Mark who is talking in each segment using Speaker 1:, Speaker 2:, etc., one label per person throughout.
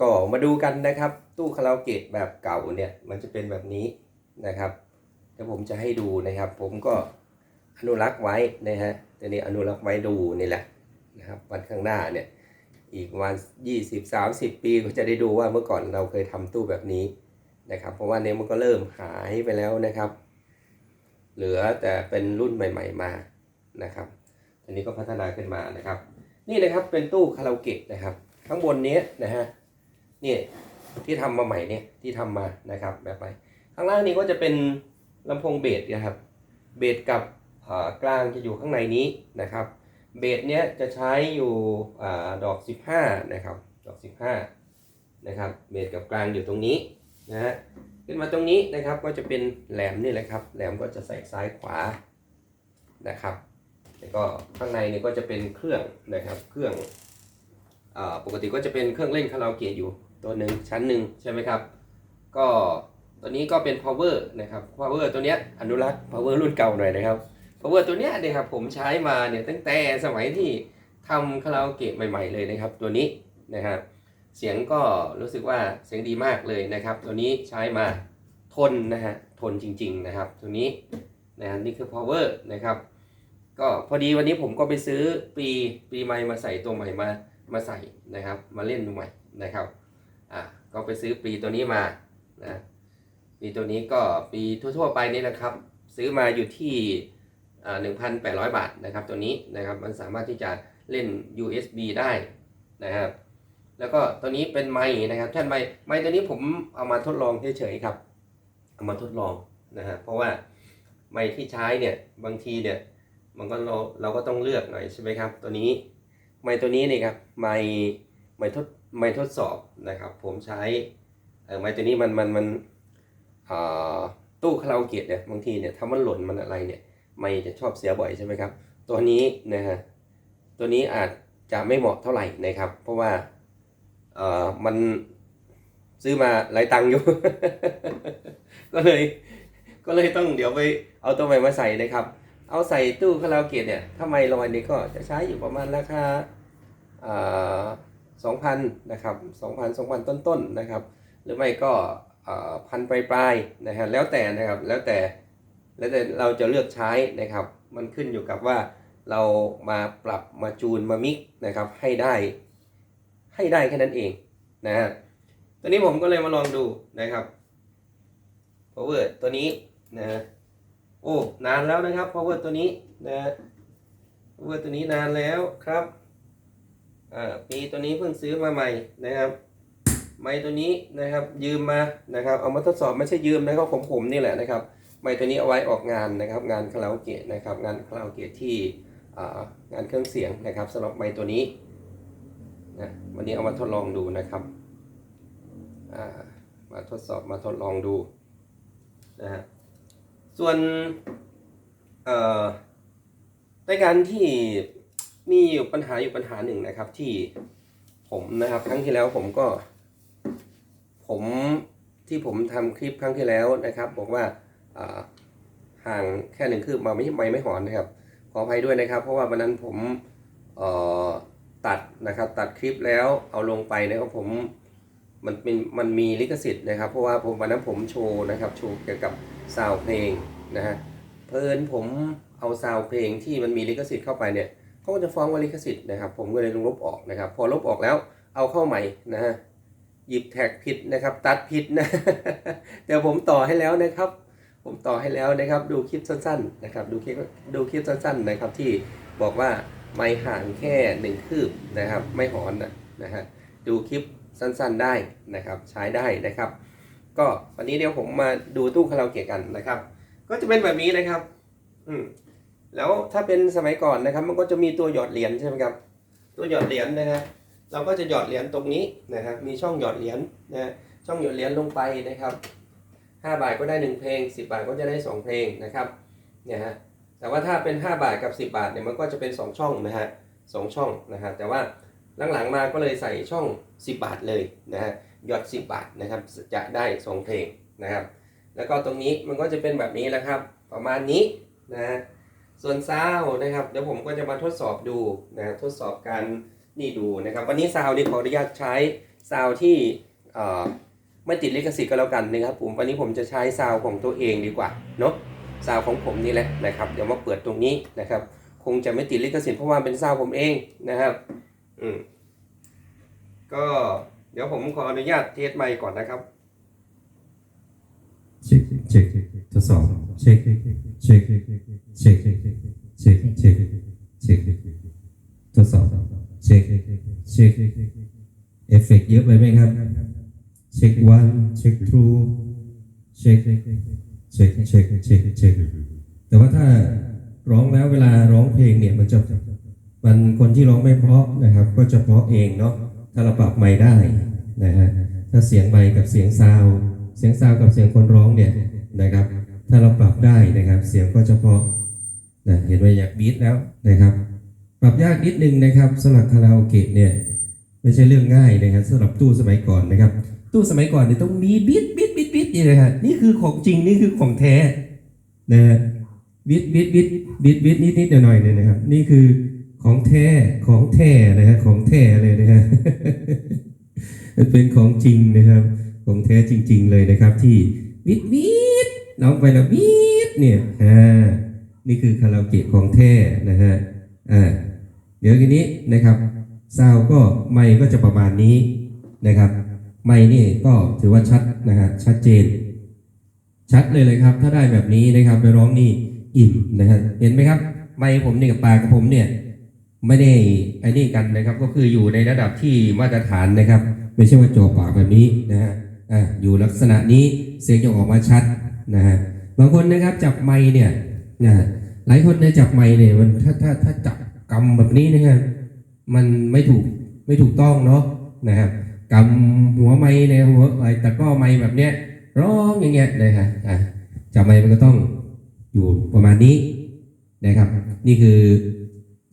Speaker 1: ก็มาดูกันนะครับ ตู้คาราโอเกะแบบเก่าเนี่ยมันจะเป็นแบบนี้นะครับเดี๋ยวผมจะให้ดูนะครับ ผมก็อนุรักษ์ไว้นะฮะตัวนี้อนุรักษ์ไว้ดูนี่แหละนะครับวันข้างหน้าเนี่ยอีกวัน20 30ปีก็จะได้ดูว่าเมื่อก่อนเราเคยทำตู้แบบนี้นะครับ เพราะว่าเนี้ยมันก็เริ่มหายไปแล้วนะครับ เหลือแต่เป็นรุ่นใหม่ ๆมานะครับอันนี้ก็พัฒนาขึ้นมานะครับ นี่นะครับเป็นตู้คาราโอเกะนะครับ ข้างบนนี้นะฮะ นี่ที่ทำมาใหม่เนี่ยที่ทำมานะครับแบบใหม่ข้างล่างนี้ก็จะเป็นลำโพงเบสนะครับเบสกับกลางจะอยู่ข้างในนี้นะครับเบสเนี้ยจะใช้อยู่อดอก 15นะครับดอก 15นะครับเบสกับกลางอยู่ตรงนี้นะฮะขึ้นมาตรงนี้นะครับก็จะเป็นแหลมนี่แหละครับแหลมก็จะใส่ซ้ายขวานะครับแล้วก็ข้างในนี่ก็จะเป็นเครื่องนะครับเครื่องอปกติก็จะเป็นเครื่องเล่นคาราโอเกะอยู่ ตัวหนึ่งชั้นหนึ่งใช่ไหมครับ ก็ตัวนี้ก็เป็น power นะครับ power ตัวเนี้ยอนุรักษ์ power รุ่นเก่าหน่อยนะครับ power ตัวเนี้ยเนี่ยครับผมใช้มาเนี่ยตั้งแต่สมัยที่ทำคาราโอเกะใหม่ ๆเลยนะครับ ตัวนี้นะครับเสียงก็รู้สึกว่าเสียงดีมากเลยนะครับ ตัวนี้ใช้มาทนนะฮะทนจริง ๆนะครับ ตัวนี้นะฮะนี่คือ power นะครับก็พอดีวันนี้ผมก็ไปซื้อปีปีใหม่มาใส่ตัวใหม่มามาใส่นะครับ มาเล่นดูใหม่นะครับ อะก็ไปซื้อปีตัวนี้มานะปีตัวนี้ก็ปีทั่วๆไปนี่นะครับ ซื้อมาอยู่ที่อ่า1,800บาทนะครับตัวนี้นะครับมันสามารถที่จะเล่น USB ได้นะครับแล้วก็ตัวนี้เป็นไม้นะครับท่านไม้ไม้ตัวนี้ผมเอามาทดลองเฉยๆครับ เอามาทดลองนะฮะเพราะว่าไม้ที่ใช้เนี่ยบางทีเนี่ยมันก็เราเราก็ต้องเลือกหน่อยใช่ไหมครับ ตัวนี้ไม้ตัวนี้นี่ครับไม้ไม้ทด ไม่ทดสอบนะครับ ผมใช้ไม้ตัวนี้มันมันมันตู้คาราโอเกะเนี่ยบางทีเนี่ยถ้ามันหล่นมันอะไรเนี่ยไม่จะชอบเสียบ่อยใช่ไหมครับ ตัวนี้นะฮะตัวนี้อาจจะไม่เหมาะเท่าไหร่นะครับ เพราะว่าเออมันซื้อมาหลายตังค์อยู่ ก็เลย ก็เลยต้องเดี๋ยวไปเอาตัวใหม่มาใส่นะครับ เอาใส่ตู้คาราโอเกะเนี่ยถ้าไม่ลอยเนี่ยก็จะใช้อยู่ประมาณราคาอ่า 2,000นะครับ2,000 2,000 ต้นๆนนะครับ หรือไม่ก็พันปลายปลายนะฮะแล้วแต่นะครับแล้วแต่แล้วแต่เราจะเลือกใช้นะครับ มันขึ้นอยู่กับว่าเรามาปรับมาจูนมามิกนะครับให้ได้ให้ได้แค่นั้นเองนะฮะตัวนี้ผมก็เลยมาลองดูนะครับ power ตัวนี้นะโอ้นานแล้วนะครับ power ตัวนี้นะ power ตัวนี้นานแล้วครับ อ่าปีตัวนี้เพิ่งซื้อมาใหม่นะครับ ไม้ตัวนี้นะครับ ยืมมานะครับ เอามาทดสอบไม่ใช่ยืมนะครับผมผมนี่แหละนะครับ ไม้ตัวนี้เอาไว้ออกงานนะครับ งานคาราโอเกะนะครับ งานคาราโอเกะที่งานเครื่องเสียงนะครับสำหรับไม้ตัวนี้นะวันนี้เอามาทดลองดูนะครับมาทดสอบมาทดลองดูนะฮะส่วนในการที่ มีอยู่ปัญหาอยู่ปัญหาหนึ่งนะครับที่ผมนะครับ ครั้งที่แล้วผมก็ ผมที่ผมทำคลิปครั้งที่แล้วนะครับ บอกว่าห่างแค่หนึ่งคืบมาไม่ไม่ไม่หอนนะครับ ขออภัยด้วยนะครับ เพราะว่าวันนั้นผมตัดนะครับตัดคลิปแล้วเอาลงไปนะครับผมมันเป็นมันมีลิขสิทธิ์นะครับ เพราะว่าผมวันนั้นผมโชว์นะครับโชว์เกี่ยวกับซาวด์เพลงนะฮะเพลินผมเอาซาวด์เพลงที่มันมีลิขสิทธิ์เข้าไปเนี่ย เขาก็จะฟ้องว่าลิขสิทธิ์นะครับ ผมก็เลยลบออกนะครับ พอลบออกแล้วเอาเข้าใหม่นะฮะหยิบแท็กผิดนะครับ ตัดผิดนะเดี๋ยวผมต่อให้แล้วนะครับ ผมต่อให้แล้วนะครับ ดูคลิปสั้นๆนะครับ ดูคลิปดูคลิปสั้นๆนะครับ ที่บอกว่าไม่ห่างแค่หนึ่งคืบนะครับ ไม่หอนนะนะฮะดูคลิปสั้นๆได้นะครับ ใช้ได้นะครับ ก็วันนี้เดี๋ยวผมมาดูตู้คาราโอเกะกันนะครับ ก็จะเป็นแบบนี้นะครับ อืม แล้วถ้าเป็นสมัยก่อนนะครับ มันก็จะมีตัวหยอดเหรียญใช่ไหมครับ ตัวหยอดเหรียญนะฮะเราก็จะหยอดเหรียญตรงนี้นะครับ มีช่องหยอดเหรียญนะฮะช่องหยอดเหรียญลงไปนะครับห้าบาทก็ได้หนึ่งเพลงสิบาทก็จะได้สองเพลงนะครับเนี่ยฮะแต่ว่าถ้าเป็นห้าบาทกับสิบาทเนี่ยมันก็จะเป็นสองช่องนะฮะสองช่องนะฮะแต่ว่าหลังๆมาก็เลยใส่ช่องสิบบาทเลยนะฮะหยอด 10 บาทนะครับจะได้ 2 เพลงนะครับ แล้วก็ตรงนี้มันก็จะเป็นแบบนี้แหละครับ ประมาณนี้นะ ส่วนซาวนะครับเดี๋ยวผมก็จะมาทดสอบดูนะทดสอบการนี่ดูนะครับ วันนี้ซาวนี่ขออนุญาตใช้ซาวที่ไม่ติดลิขสิทธิ์ก็แล้วกันนะครับผมวันนี้ผมจะใช้ซาวของตัวเองดีกว่าเนาะซาวของผมนี่แหละนะครับเดี๋ยวมาเปิดตรงนี้นะครับ คงจะไม่ติดลิขสิทธิ์เพราะว่าเป็นซาวผมเองนะครับอืมก็เดี๋ยวผมขออนุญาตเทสไมค์ก่อนนะครับ
Speaker 2: เช็คเช็คทดสอบเช็คเช็คเช็คเช็คเช็คเช็คเช็คทดสอบเช็คเช็คเอฟเฟกต์เยอะไปไหมครับ เช็ควันเช็คทรูเช็คเช็คเช็คเช็คเช็คแต่ว่าถ้าร้องแล้วเวลาร้องเพลงเนี่ยมันจะมันคนที่ร้องไม่เพราะนะครับ ก็จะเพราะเองเนาะถ้าเราปรับไมค์ได้นะฮะถ้าเสียงไปกับเสียงซาว เสียงซาวกับเสียงคนร้องเนี่ยนะครับ ถ้าเราปรับได้นะครับ เสียงก็จะพราะนะเห็นว่าอยากบีทแล้วนะครับ ปรับยากนิดนึงนะครับสำหรับคาราโอเกะเนี่ยไม่ใช่เรื่องง่ายนะครับสำหรับตู้สมัยก่อนนะครับ ตู้สมัยก่อนเนี่ยต้องมีบีทบีทบีทบีทนี่นะฮะนี่คือของจริงนี่คือของแท้นะบีทบีทบีทบีทบีทนิดนิดหน่อยหน่อยเนี่ยนะครับ นี่คือของแท้ของแท้นะฮะของแท้เลยนะฮะมันเป็นของจริงนะครับ ของแท้จริง ๆ เลยนะครับ ที่วิดวิดน้องไปแล้ววิดเนี่ยอ่านี่คือคาราโอเกะของแท้นะฮะอ่าเดี๋ยวทีนี้นะครับซาวก็ไมค์ก็จะประมาณนี้นะครับ ไมค์นี่ก็ถือว่าชัดนะฮะชัดเจน ชัดเลยเลยครับ ถ้าได้แบบนี้นะครับไปร้องนี่อิ่มนะฮะเห็นไหมครับ ไมค์ผมเนี่ยกับปากกับผมเนี่ยไม่ได้ไอ้นี่กันนะครับ ก็คืออยู่ในระดับที่มาตรฐานนะครับ ไม่ใช่ว่าจ่อปากแบบนี้นะฮะ อ่าอยู่ลักษณะนี้เสียงจะออกมาชัดนะฮะบางคนนะครับจับไมค์เนี่ยนะหลายคนเนี่ยจับไมค์เนี่ยมันถ้าถ้าถ้าจับกำแบบนี้นะครับมันไม่ถูกไม่ถูกต้องเนาะนะครับกำหัวไม้ในหัวไอ้ตะกร้อไม้แบบเนี้ยร้องอย่างเงี้ยนะฮะอ่าจับไมค์มันก็ต้องอยู่ประมาณนี้นะครับ นี่คือ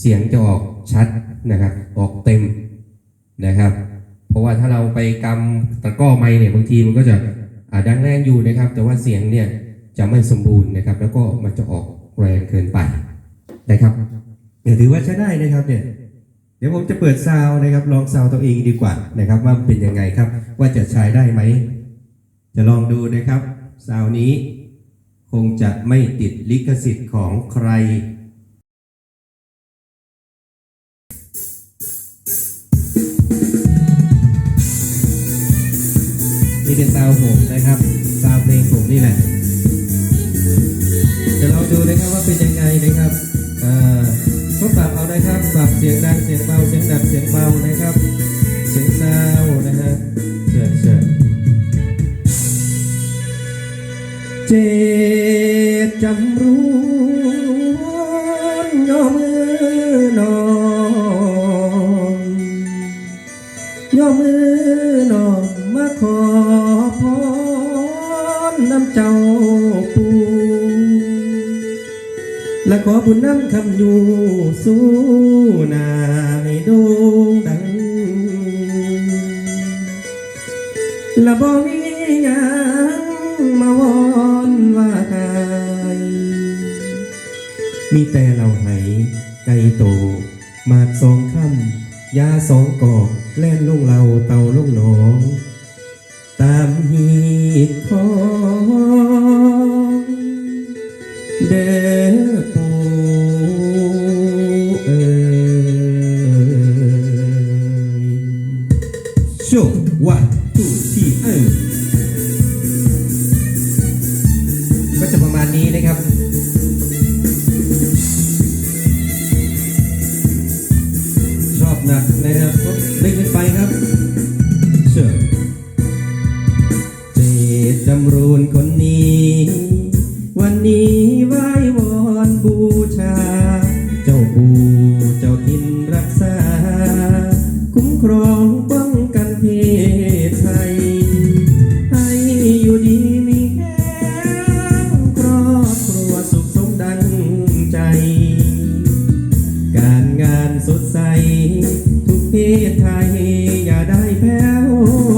Speaker 2: เสียงจะออกชัดนะครับ ออกเต็มนะครับ ราะว่าถ้าเราไปกำตะก้อไม้เนี่ยบางทีมันก็จะอาดังแรงอยู่นะครับ แต่ว่าเสียงเนี่ยจะไม่สมบูรณ์นะครับ แล้วก็มันจะออกแรงเกินไปนะครับเดี๋ยวถือว่าใช้ได้นะครับเนี่ยเดี๋ยวผมจะเปิดซาวนะครับ ลองซาวตัวเองดีกว่านะครับว่าเป็นยังไงครับ ว่าจะใช้ได้ไหมจะลองดูนะครับซาวนี้ คงจะไม่ติดลิขสิทธิ์ของใคร เป็นซาวผมนะครับซาวเพลงผมนี่แหละจะลองดูนะครับว่าเป็นยังไงนะครับอ่าก็ปรับเอานะครับปรับเสียงดังเสียงเบาเสียงดังเสียงเบานะครับ เสียงซาวนะฮะเชิญเชิญเจดจำรู้ยอม และขอบุญน้ำคำอยู่สู้หนาให้โด่งดังและบ่มีหยังมาวอนว่าใครมีแต่เราไหไก่โตหมากสองคำยาสองกอกแล่นลงเราเต่าลงหนอง ตามหีดของเด้อปู จำรูนคนนี้ วันนี้ไหว้วอนบูชา เจ้าปู่เจ้าทินรักษา คุ้มครองป้องกันเพศไทย ให้อยู่ดีมีแค่ครอบครัวสุขสมดังใจ การงานสดใส ทุกเพศไทยอย่าได้แพ้ว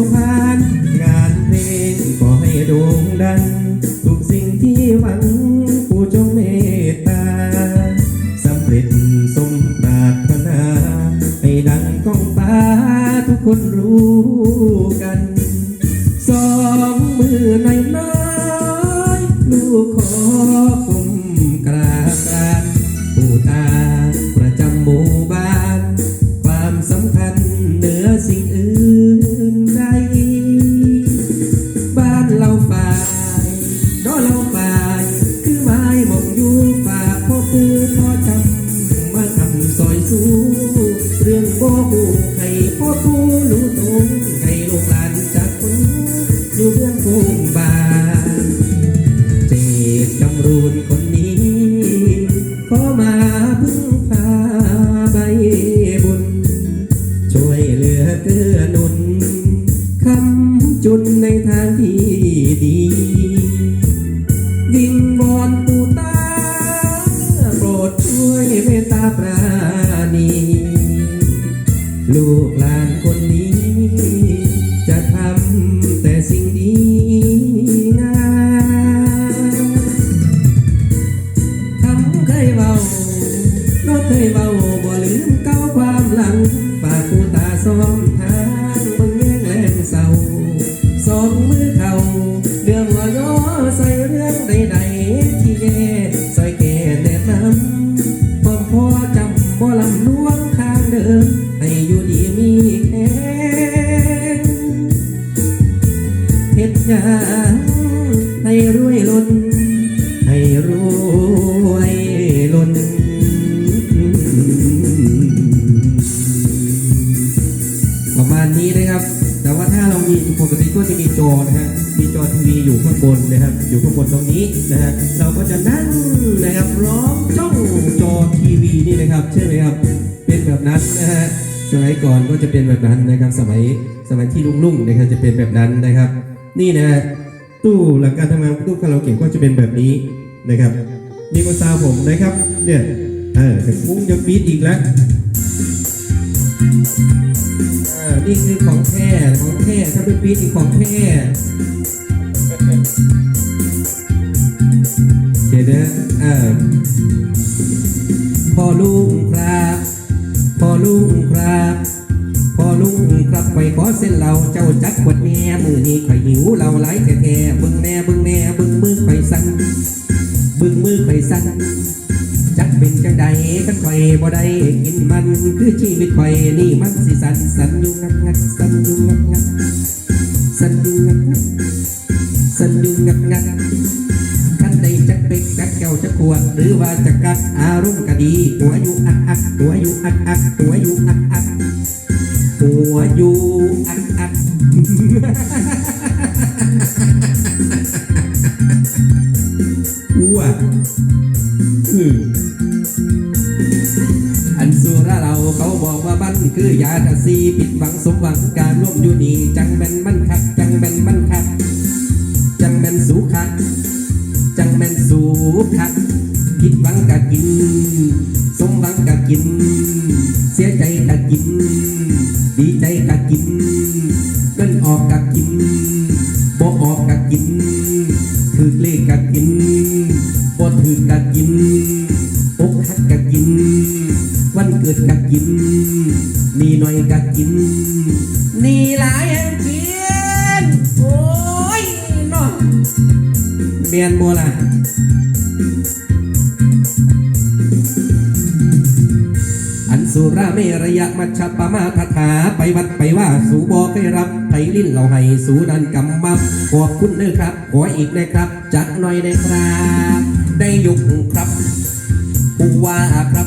Speaker 2: ยังให้รวยล้น ให้รวยล้น ประมาณนี้นะครับ แต่ว่าถ้าเรามีปกติก็จะมีจอนะฮะ มีจอทีวีอยู่ข้างบนนะครับ อยู่ข้างบนตรงนี้นะฮะ เราก็จะนั่งนะครับร้องจ้องจอทีวีนี่นะครับ ใช่ไหมครับ เป็นแบบนั้นนะฮะสมัยก่อนก็จะเป็นแบบนั้นนะครับ สมัยสมัยที่ลุ่งๆนะครับจะเป็นแบบนั้นนะครับ นี่นะตู้หลักการทำงานตู้คาราโอเกะก็จะเป็นแบบนี้นะครับนี่ก็ซาวผมนะครับเนี่ยเออแต่ฟุ้งยังบีดอีกแล้วอ่านี่คือของแท้ของแท้ถ้าเป็นปีนี่ของแท้เดี๋ยวนะอ่าพ่อลุงครับพ่อลุงครับ อลุงครับไปขอเส้นเราเจ้าจักขวดแน่มือนี้ข่อยหิวเราหลายแท้ๆบึงแน่บึงแน่บึงมือข่อยสั่นบึงมือข่อยสั่นจักเป็นจังใดกันข่อยบ่ได้กินมันคือชีวิตข่อยนี่มันสิสันสันอยู่งักงักสันอยู่งักงักสันอยู่งักงักสันอยู่งักงักท่านใดจักเป็กจักแก้วจักขวดหรือว่าจักกัดอารมณ์ก็ดีตัวอยู่อักอักตัวอยู่อักอักตัวอยู่อักอัก ตัวอยู่อักอักอ้วคืออันสุราเราเขาบอกว่ามันคือยาตาซีปิดหวังสมหวังการร่วมอยู่นี่จังเป็นมันคัก กะกินนี่หลายแห่งกินโอ้ยเนาะเมียนโบล่ะอันสุราเมรยะมัชฌปมาทถาไปวัดไปว่าสูบอกให้รับไผลิ้นเราให้สูนันกำมับขอบคุณเด้อครับ ขออีกนะครับ จัดหน่อยได้ครับ ได้ยุกครับผู้ว่าครับ